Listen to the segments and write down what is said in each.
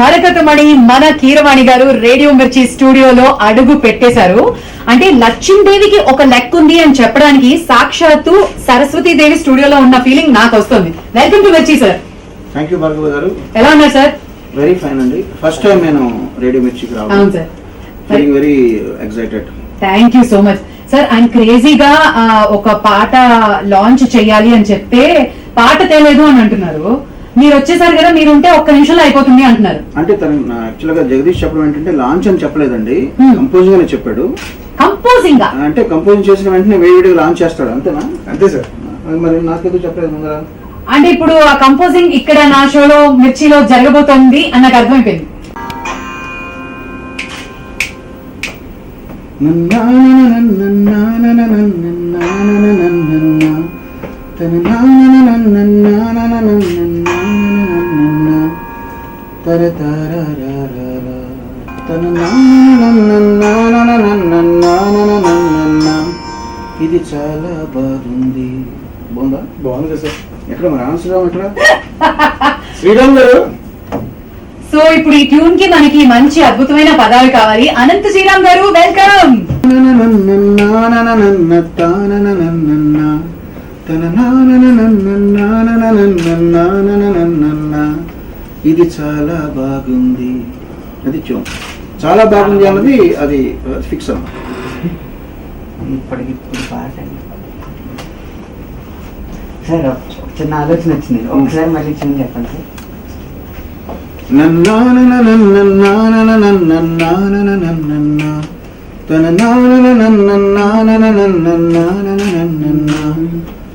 మరకతమణి మన కీరవాణి గారు రేడియో మిర్చి స్టూడియోలో అడుగు పెట్టేశారు. అంటే లక్ష్మీదేవికి ఒక లెక్క ఉంది అని చెప్పడానికి సాక్షాత్తు సరస్వతీదేవి స్టూడియోలో ఉన్న ఫీలింగ్ నాకు వస్తుంది. Welcome to Mirchi sir thank you Bhargava garu. ఎలా ఉన్నారు సార్ వెరీ ఫైన్ అండి. ఫస్ట్ టైం నేను రేడియో మిర్చికి రావడం. Sir very excited thank you so much sir ఆయన క్రేజీగా ఒక పాట లాంచ్ చేయాలి అని చెప్తే పాట తేలేదు అని అంటున్నారు. మీరు వచ్చేసారు కదా మీరు ఉంటే ఒక్క నిమిషంలో అయిపోతుంది అంటున్నారు అంటే తను యాక్చువల్గా జగదీష్ చెప్పడం ఏంటంటే లాంచ్ అని చెప్పలేదండి Hmm. కంపోజింగ్ అని చెప్పాడు కంపోజింగ్ అంటే కంపోజింగ్ చేసిన వెంటనే వేడి వేడిగా లాంచ్ చేస్తాడు అంతేనా అంతే సార్ మరి నాకెందుకు చెప్పలేదు ముందర అంటే ఇప్పుడు ఆ కంపోజింగ్ ఇక్కడ నా షోలో మిర్చిలో జరగబోతోంది అని నాకు అర్థమైపోయింది ఇది చాలా బాగుంది బాగుందా బాగుంది కదా సార్ ఎక్కడ మరి ఆన్సర్ ఎక్కడ శ్రీరామ్ గారు సో ఇప్పుడు ఈ ట్యూన్కి మనకి మంచి అద్భుతమైన పదాలు కావాలి అనంత శ్రీరామ్ గారు వెల్కమ్ ఇది చాలా బాగుంది అది చూం చాలా బాగుంది అన్నది అది ఫిక్స్ అన్న ఇప్పటికిప్పుడు పాట సార్ చిన్న ఆలోచన వచ్చింది ఒకసారి మళ్ళీ చిన్న చెప్పండి సార్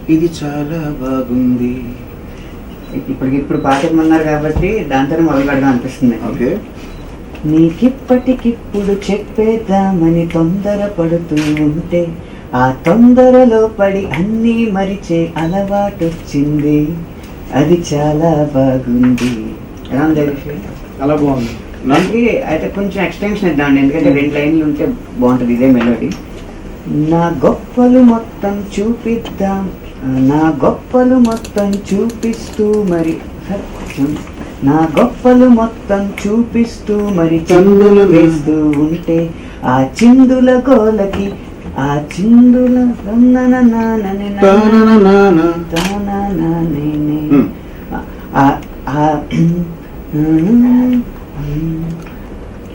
ఇది చాలా బాగుంది. ఇప్పటికిప్పుడు పాట ఇమ్మన్నారు కాబట్టి దాంతో మొదలు పెడదాం అనిపిస్తుంది. ఓకే. నీకిప్పటికిప్పుడు చెప్పేద్దామని తొందర పడుతూ ఉంటే ఆ తొందరలో పడి అన్నీ మరిచే అలవాటు వచ్చింది అది చాలా బాగుంది. ఎలా ఉంది? చాలా బాగుంది. మనకి అయితే కొంచెం ఎక్స్టెన్షన్ ఇద్దామండి. ఎందుకంటే రెండు లైన్లు ఉంటే బాగుంటుంది ఇదే మెలోడీ. నా గొప్పలు మొత్తం చూపిద్దాం. నా గొప్పలు మొత్తం చూపిస్తూ మరి నా గొప్పలు మొత్తం చూపిస్తూ మరి చిందులు వేస్తూ ఉంటే ఆ చిందుల గోలకి ఆ చిందుల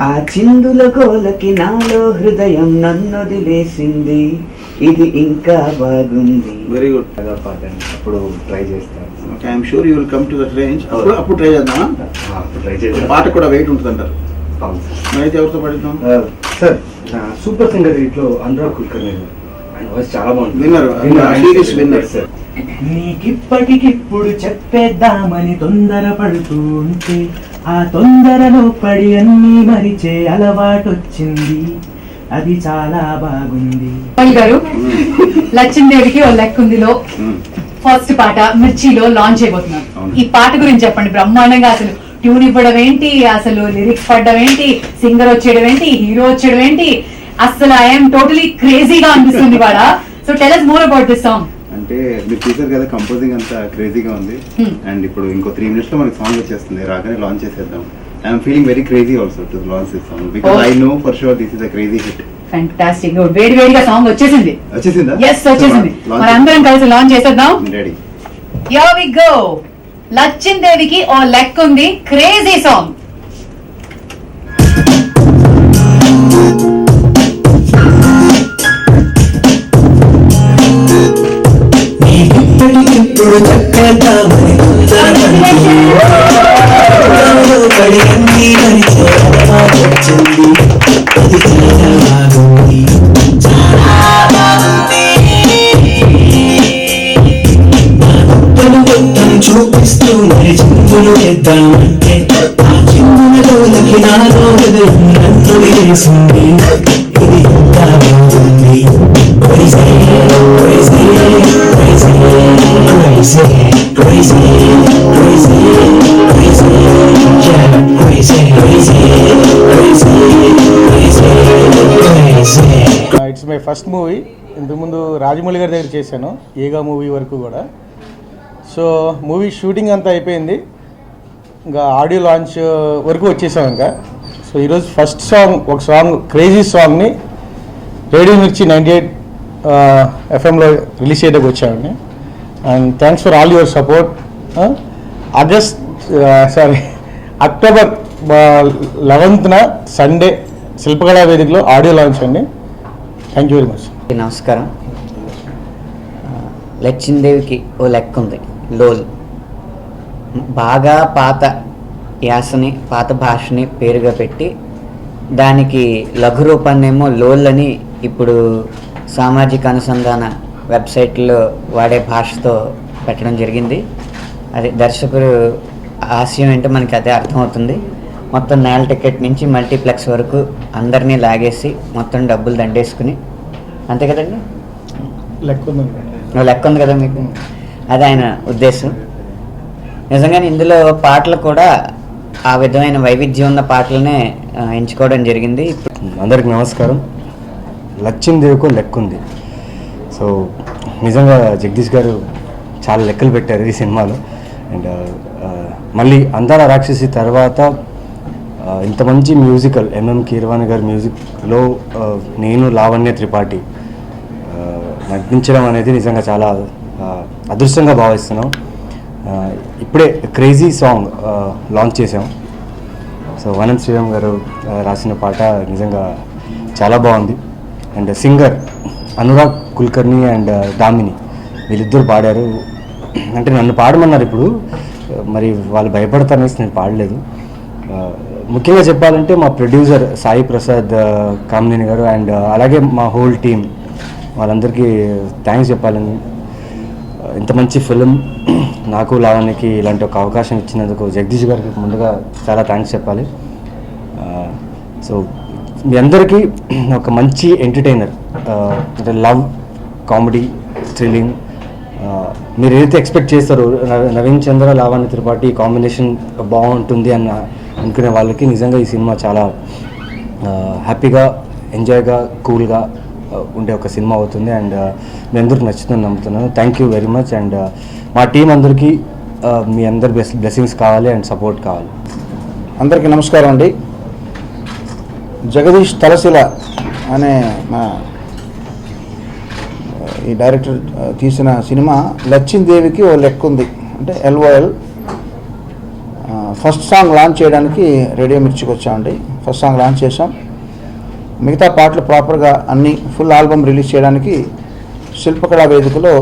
ఆ చిందుల గోలకి నాలో హృదయం నన్నొదిలేసింది. ఇది ఇంకా బాగుంది. వెరీ గుడ్ బాగా పాట అండి. అప్పుడు ట్రై చేస్తాను. Okay I'm sure you will come to that range అప్పుడు అప్పుడు ట్రై చేద్దామా? ఆ, అప్పుడు ట్రై చేస్తాను పాట కూడా వెయిట్ ఉంటుంది అంటారు అయితే ఎవరితో పాడిద్దాం? సార్ సూపర్ సింగర్ దీంట్లో అనురాగ్ కుల్కర్ని ఆయన వాయిస్ చాలా బాగుంటుంది. Winner. Series winner. సార్. నీకిప్పటికిప్పుడు చెప్పేద్దామని తొందరపడుతూ ఉంటే ఆ తొందరలో పడి అన్నీ మరిచే అలవాటొచ్చింది. అది చాలా బాగుంది. గారు లక్ష్మీదేవికి ఓ లెక్క ఉందిలో. Hmm. ఫస్ట్ పాట మిర్చిలో లాంచ్ అయిపోతున్నారు. ఈ పాట గురించి చెప్పండి బ్రహ్మాండంగా అసలు ట్యూన్ ఇవ్వడం ఏంటి అసలు లిరిక్స్ పడడం ఏంటి సింగర్ వచ్చేయడం ఏంటి హీరో వచ్చేయడం ఏంటి అసలు ఐఎమ్ టోటలీ క్రేజీగా అనిపిస్తుంది ఇవాళ. So tell us more about this song అంటే మీరు చూసారు కదా కంపోజింగ్ అంతా క్రేజీగా ఉంది. అండ్ ఇప్పుడు ఇంకో త్రీ మినిట్స్లో మనకి సాంగ్ వచ్చేస్తుంది. రాగానే లాంచ్ చేసేద్దాం. I'm feeling very crazy also to launch this song Oh. I know for sure this is a crazy hit fantastic వేడి వేడిగా సాంగ్ వచ్చేసింది. వచ్చేసిందా? ఎస్ వచ్చేసింది. మరి అందరం కలిసి లాంచ్ చేసేద్దాం. రెడీ యో వి గో లచ్చిందేవికి ఓ లెక్క ఉంది. క్రేజీ సాంగ్ నీకిప్పటికిప్పుడు చెప్పేద్దామని తొందరపడుతూ పడి అన్నీ మరిచే అది చాలా బాగుంది చూపిస్తూ మరి చిందులు ఆ చిందులలోకి నాలో నన్ను వేసింది మై ఫస్ట్ మూవీ. ఇంతకుముందు రాజమౌళి గారి దగ్గర చేశాను ఏగా మూవీ వరకు కూడా. సో మూవీ షూటింగ్ అంతా అయిపోయింది. ఇంకా ఆడియో లాంచ్ వరకు వచ్చేసాం ఇంకా. సో ఈరోజు ఫస్ట్ సాంగ్ ఒక సాంగ్ క్రేజీ సాంగ్ని రేడియో మిర్చి నైంటీ ఎయిట్ ఎఫ్ఎంలో రిలీజ్ చేయడానికి వచ్చామండి. And thanks for all your support. August sorry October లెవెన్త్న Sunday Shilpakala వేదికలో ఆడియో లాంచ్ అండి. థ్యాంక్ యూ వెరీ మచ్ నమస్కారం. లక్ష్మీదేవికి లచ్చిందేవికి ఓ లెక్క ఉంది. లోల్. బాగా పాత యాసని పాత భాషని పేరుగా పెట్టి దానికి లఘు రూపాన్నేమో లోల్ అని ఇప్పుడు సామాజిక అనుసంధాన వెబ్సైట్లో వాడే భాషతో పెట్టడం జరిగింది. అది దర్శకుడు ఆశయం ఏంటో మనకి అదే అర్థమవుతుంది. మొత్తం నేల టికెట్ నుంచి మల్టీప్లెక్స్ వరకు అందరినీ లాగేసి మొత్తం డబ్బులు దండేసుకుని. అంతే కదండి? లెక్క నువ్వు లెక్క ఉంది కదా మీకు? అది ఆయన ఉద్దేశం. నిజంగానే ఇందులో పాటలు కూడా ఆ విధమైన వైవిధ్యం ఉన్న పాటలనే ఎంచుకోవడం జరిగింది. అందరికి నమస్కారం. లచ్చిందేవికో లెక్క ఉంది. సో నిజంగా జగదీష్ గారు చాలా లెక్కలు పెట్టారు ఈ సినిమాలో. అండ్ మళ్ళీ అందాల రాక్షసి తర్వాత ఇంత మంచి మ్యూజికల్ ఎంఎం కీరవాణి గారి మ్యూజిక్లో నేను లావణ్య త్రిపాఠి నటించడం అనేది నిజంగా చాలా అదృష్టంగా భావిస్తున్నాం. ఇప్పుడే క్రేజీ సాంగ్ లాంచ్ చేసాం సో వనం శ్రీరామ్ గారు రాసిన పాట నిజంగా చాలా బాగుంది. And singer Anurag Kulkarni and Damini వీళ్ళిద్దరు పాడారు. అంటే నన్ను పాడమన్నారు ఇప్పుడు. మరి వాళ్ళు భయపడతారనేసి నేను పాడలేదు. ముఖ్యంగా చెప్పాలంటే మా ప్రొడ్యూసర్ సాయి ప్రసాద్ కామినేని గారు అండ్ అలాగే మా హోల్ టీమ్ వాళ్ళందరికీ థ్యాంక్స్ చెప్పాలని. ఇంత మంచి ఫిలిం నాకు లావణ్యకి ఇలాంటి ఒక అవకాశం ఇచ్చినందుకు జగదీష్ గారికి ముందుగా చాలా థ్యాంక్స్ చెప్పాలి. సో మీ అందరికీ ఒక మంచి ఎంటర్టైనర్ అంటే లవ్ కామెడీ థ్రిల్లింగ్ మీరు ఏదైతే ఎక్స్పెక్ట్ చేస్తారో నవీన్ చంద్ర లావణ్య త్రిపాఠి కాంబినేషన్ బాగుంటుంది అన్న అనుకునే వాళ్ళకి నిజంగా ఈ సినిమా చాలా హ్యాపీగా ఎంజాయ్గా కూల్గా ఉండే ఒక సినిమా అవుతుంది. అండ్ మీ అందరికి నచ్చుతుందని నమ్ముతున్నాను. Thank you very much and మా టీం అందరికీ మీ అందరి బ్లెస్ బ్లెస్సింగ్స్ కావాలి అండ్ సపోర్ట్ కావాలి. అందరికీ నమస్కారం అండి. జగదీష్ తలశిల అనే మా ఈ డైరెక్టర్ తీసిన సినిమా లచ్చిందేవికి ఓ లెక్క ఉంది అంటే ఎల్ఓఎల్ ఫస్ట్ సాంగ్ లాంచ్ చేయడానికి రేడియో మిర్చికి వచ్చామండి. ఫస్ట్ సాంగ్ లాంచ్ చేసాం మిగతా పాటలు ప్రాపర్గా అన్ని ఫుల్ ఆల్బమ్ రిలీజ్ చేయడానికి శిల్పకళా వేదికలో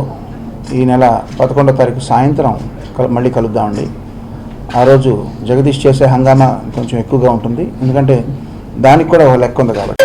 ఈ నెల పదకొండో తారీఖు సాయంత్రం మళ్ళీ కలుద్దామండి. ఆ రోజు జగదీష్ చేసే హంగామా కొంచెం ఎక్కువగా ఉంటుంది. ఎందుకంటే దానికి కూడా ఒక లెక్క ఉంది కాబట్టి.